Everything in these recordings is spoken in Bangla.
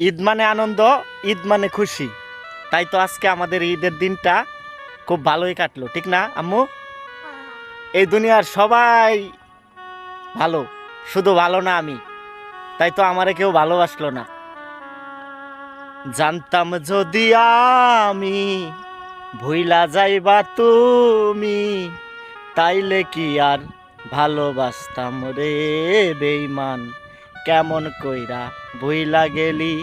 ঈদ মানে আনন্দ, ঈদ মানে খুশি। তাই তো আজকে আমাদের ঈদের দিনটা খুব ভালোই কাটলো, ঠিক না, আম্মু? এই দুনিয়ার সবাই ভালো, শুধু ভালো না আমি। তাই তো আমারে কেউ ভালোবাসলো না। জানতাম যদি আমি ভুইলা যাইবা তুমি, তাইলে কি আর ভালোবাসতাম রে বেইমান কেমন কইরা ভুইলা গেলি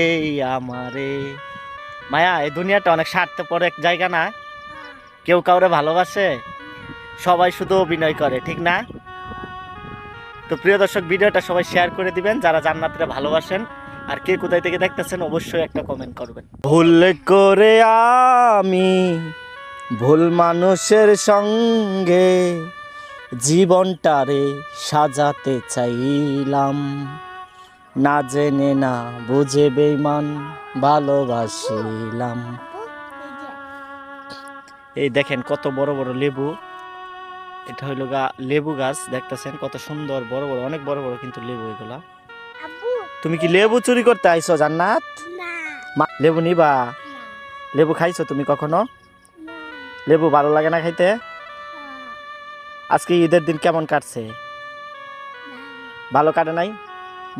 এই আমারে। মায়া, এই দুনিয়াটা অনেক স্বার্থপর এক জায়গা না? কেউ কাউরে ভালোবাসে? সবাই শুধু অভিনয় করে, ঠিক না? তো প্রিয় দর্শক, ভিডিওটা সবাই শেয়ার করে দিবেন। যারা জান্নাতরে ভালোবাসেন আর কে কোথায় থেকে দেখতেছেন, অবশ্যই একটা কমেন্ট করবেন। ভুল করে আমি ভুল মানুষের সঙ্গে জীবনটারে সাজাতে চাইলাম। না জেনে না বুঝে বেইমান ভালোবাসিলাম। এই দেখেন কত বড় বড় লেবু। এটা হইল গা লেবু গাছ দেখতেছেন কত সুন্দর বড় বড় অনেক বড় বড় কিন্তু লেবু এগুলা। তুমি কি লেবু চুরি করতে আইছো জান্নাত? মা- লেবু নিবা? লেবু খাইছো তুমি কখনো? লেবু ভালো লাগে না খাইতে? আজকে ঈদের দিন কেমন কাটছে? ভালো কাটে নাই?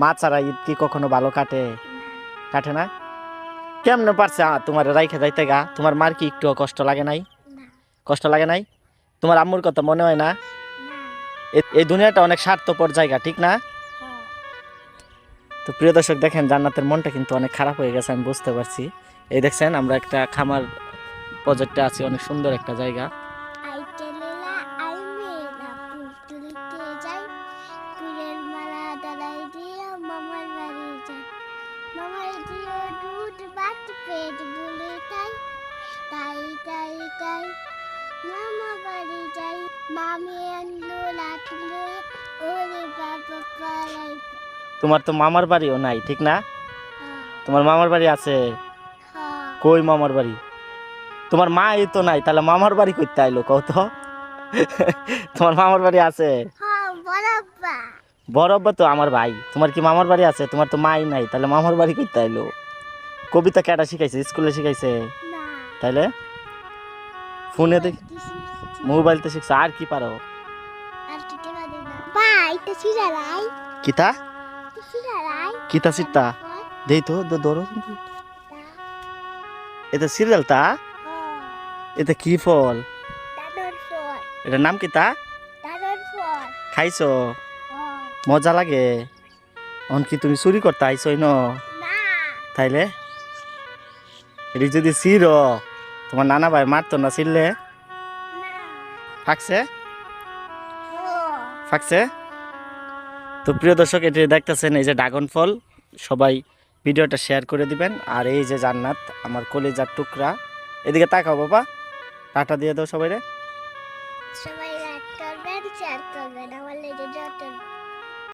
মা ছাড়া ঈদ কি কখনো ভালো কাটে? কাটে না? কেমনে পারছে? তোমার রাইখে যাইতে গা। তোমার মার কি একটু কষ্ট লাগে নাই? কষ্ট লাগে নাই? তোমার আম্মুর কথা মনে হয় না? এই দুনিয়াটা অনেক স্বার্থপর জায়গা, ঠিক না? তো প্রিয় দর্শক, দেখেন জান্নাতের মনটা কিন্তু অনেক খারাপ হয়ে গেছে, আমি বুঝতে পারছি। এই দেখছেন, আমরা একটা খামার প্রজেক্টে আছি, অনেক সুন্দর একটা জায়গা। তাই তাই তাই তাই মামা বাড়ি যাই। মামি আনলো লাঠি লয়ে ওরে বাবা পালাই। তোমার তো মামার বাড়িও নাই ঠিক না? তোমার মামার বাড়ি আছে? হ্যাঁ। কই মামার বাড়ি? তোমার মা এই তো নাই তাহলে মামার বাড়ি করতে আইলো কত তোমার মামার বাড়ি আছে? হ্যাঁ বরাব্বা তো আমার ভাই তোমার কি মামার বাড়ি আছে? তোমার তো মাই নাই তাহলে মামার বাড়ি করতে আইলো। কবিতা কেটা শিখাইছে? স্কুলে শিখাইছে? তাইলে? ফোনে দেখ মোবাইলতে শিখছে। আর কি পারো? কিতা? কিতা সিটটা? দেই তো ধরো। এটা সিরিয়াল তা? এটা কি ফল? এটার নাম কিতা? খাইছো? মজা লাগে? অন কি তুমি চুরি করতে আইসই ন। তাইলে? এটি যদি সির তোমার নানা ভাই মারতো না ছিললে না ফাঁকছে? ফাঁকছে? তো প্রিয় দর্শক, এটি দেখতেছেন এই যে ড্রাগন ফল। সবাই ভিডিওটা শেয়ার করে দিবেন। আর এই যে জান্নাত, আমার কলেজার টুকরা। এদিকে তাকাও বাবা। টাটা দিয়ে দাও সবাই রে সবাই লাইক করবেন শেয়ার করবেন, আমার লেগে